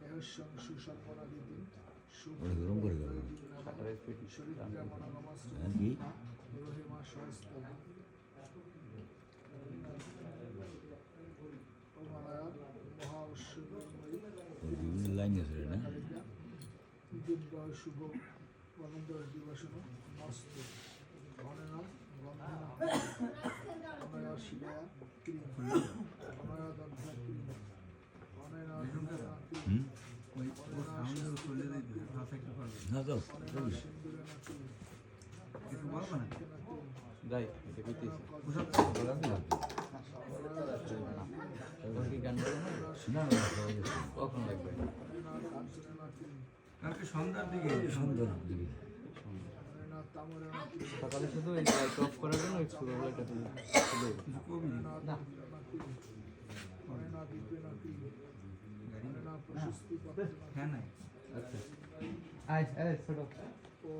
মেহস্যং সুসর্পণাদি দিন ওটা গরম করে গেল। মনোগমা হ্যাঁ, সহস্তম বিভিন্ন লাইন আছে না? দিব্য শুভ। বনন্দ দিবসন মস্ত। অনেনা গন্ধনা অনয়া শিলায়া। না সবাই যাচ্ছে। কখন লাগবে? কালকে সন্ধ্যার দিকে। সুন্দর দিকে। সকালে শুধু এই লাইট অফ করার জন্য ওই ছোটবেলা একটা খুলে কিছু কবি অনয়া দগ্ধনা ক্রিম অনয়া দিব্যনা ক্রিম অনয়া প্রশস্তি পত্রনা হ্যাঁ নাই। আচ্ছা। আয় আয় ছোট। ও